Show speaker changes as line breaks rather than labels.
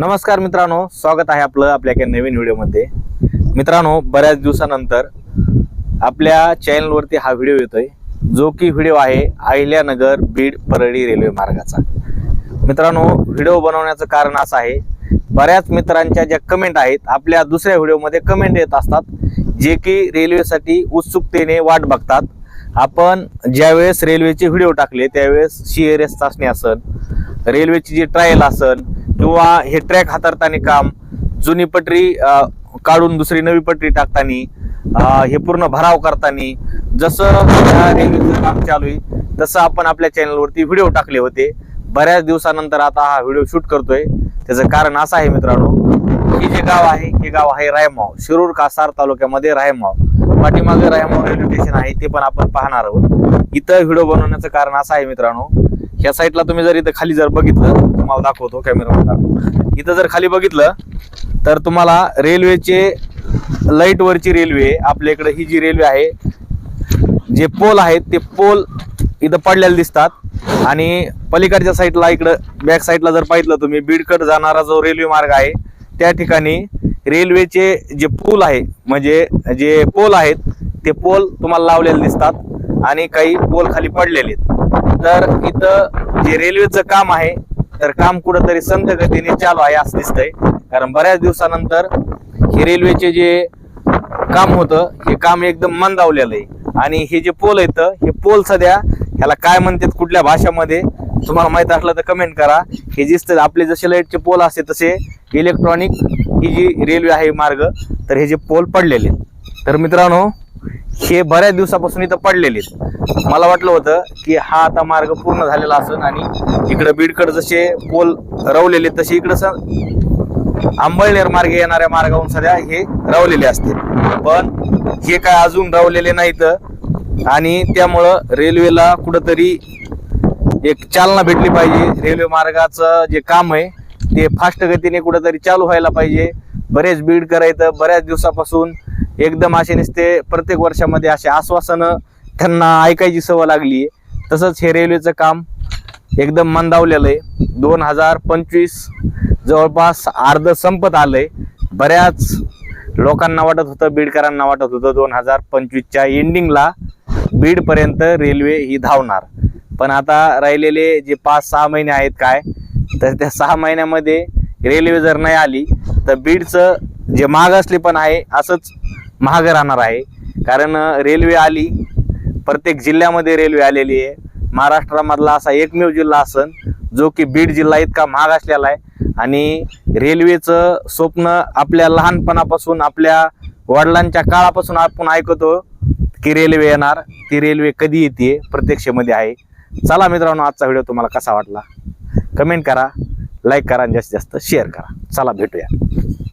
नमस्कार मित्रांनो स्वागत आहे आपलं आपल्या एका नवीन व्हिडिओमध्ये. मित्रांनो बऱ्याच दिवसानंतर आपल्या चॅनलवरती हा व्हिडिओ येतोय जो की व्हिडिओ आहे अहिल्यानगर बीड परळी रेल्वे मार्गाचा. मित्रांनो व्हिडिओ बनवण्याचं कारण असं आहे बऱ्याच मित्रांच्या ज्या कमेंट आहेत आपल्या दुसऱ्या व्हिडिओमध्ये कमेंट येत असतात जे की रेल्वेसाठी उत्सुकतेने वाट बघतात. आपण ज्यावेळेस रेल्वेचे व्हिडिओ टाकले त्यावेळेस सी एर एस चाचणी असन रेल्वेची जी ट्रायल असन किंवा हे ट्रॅक हाताळताना काम जुनी पटरी काढून दुसरी नवी पटरी टाकताना हे पूर्ण भराव करताना जसं रेल्वेचं काम चालू आहे तसं आपण आपल्या चॅनलवरती व्हिडिओ टाकले होते. बऱ्याच दिवसानंतर आता हा व्हिडिओ शूट करतोय. त्याचं कारण असं आहे मित्रांनो हे जे गाव आहे हे गाव आहे रायमाव शिरूर कासार तालुक्यामध्ये रायमाव पाठीमागे रायमाव रेल्वे स्टेशन आहे ते पण आपण पाहणार आहोत. इथं व्हिडिओ बनवण्याचं कारण असं आहे मित्रांनो ह्या साईडला तुम्ही जर इथं खाली जर बघितलं तुम्हाला दाखवतो कॅमेरा दाखवतो इथं जर खाली बघितलं तर तुम्हाला रेल्वेचे लाइट वरची रेल्वे आपल्या इकडे ही जी रेल्वे आहे जे पोल आहेत ते पोल इथं पडलेले दिसतात. आणि पलीकडच्या साईडला इकडं बॅक साईडला जर पाहिलं तुम्ही बीडकड जाणारा जो रेल्वे मार्ग आहे त्या ठिकाणी रेल्वेचे जे पूल आहे म्हणजे जे पोल आहेत ते पोल तुम्हाला लावलेले दिसतात. आणि काही पोल खाली पडलेले आहेत. तर इथं जे रेल्वेचं काम आहे तर काम कुठंतरी संथ गतीने चालू आहे असं दिसतंय. कारण बऱ्याच दिवसानंतर हे रेल्वेचे जे काम होतं हे काम एकदम मंदावलेलं आहे. आणि हे जे पोल येतं हे पोल सध्या ह्याला काय म्हणतात कुठल्या भाषामध्ये तुम्हाला माहीत असलं तर कमेंट करा. हे दिसतं आपले जसे लाईटचे पोल असते तसे इलेक्ट्रॉनिक ही जी रेल्वे आहे मार्ग तर हे जे पोल पडलेले आहेत. तर मित्रांनो हे बऱ्याच दिवसापासून इथं पडलेले आहेत. मला वाटलं होतं की हा आता मार्ग पूर्ण झालेला असेल आणि इकडं बीडकडे जसे पोल रवलेले तसे इकडं आंबळनेर मार्गे येणाऱ्या मार्गावरून सध्या हे रवलेले असते पण हे काय अजून रवलेले नाहीत आणि त्यामुळं रेल्वेला कुठंतरी एक चालना भेटली पाहिजे. रेल्वे मार्गाचं जे काम आहे ते फास्ट गतीने कुठंतरी चालू व्हायला पाहिजे. बरेच बीड करायचं बऱ्याच दिवसापासून एकदम असे नसते प्रत्येक वर्षामध्ये असे आश्वासनं त्यांना ऐकायची सवय लागली तसंच हे रेल्वेचं काम एकदम मंदावलेलं आहे. दोन हजार पंचवीस जवळपास अर्ध संपत आलंय. बऱ्याच लोकांना वाटत होतं बीडकरांना वाटत होतं दोन हजार पंचवीसच्या एंडिंगला बीडपर्यंत रेल्वे ही धावणार. पण आता राहिलेले जे पाच सहा महिने आहेत काय तर त्या सहा महिन्यामध्ये रेल्वे जर नाही आली तर बीडचं जे महाग असले पण आहे असंच महाग राहणार आहे. कारण रेल्वे आली प्रत्येक जिल्ह्यामध्ये रेल्वे आलेली आहे. महाराष्ट्रामधला असा एकमेव जिल्हा असन जो की बीड जिल्हा इतका महाग असलेला आहे. आणि रेल्वेचं स्वप्न आपल्या लहानपणापासून आपल्या वडिलांच्या काळापासून आपण ऐकतो की रेल्वे येणार ती रेल्वे कधी येते प्रत्यक्षमध्ये आहे. चला मित्रांनो आजचा व्हिडिओ तुम्हाला कसा वाटला? कमेंट करा लाईक करा आणि जास्तीत जास्त शेअर करा. चला भेटूया.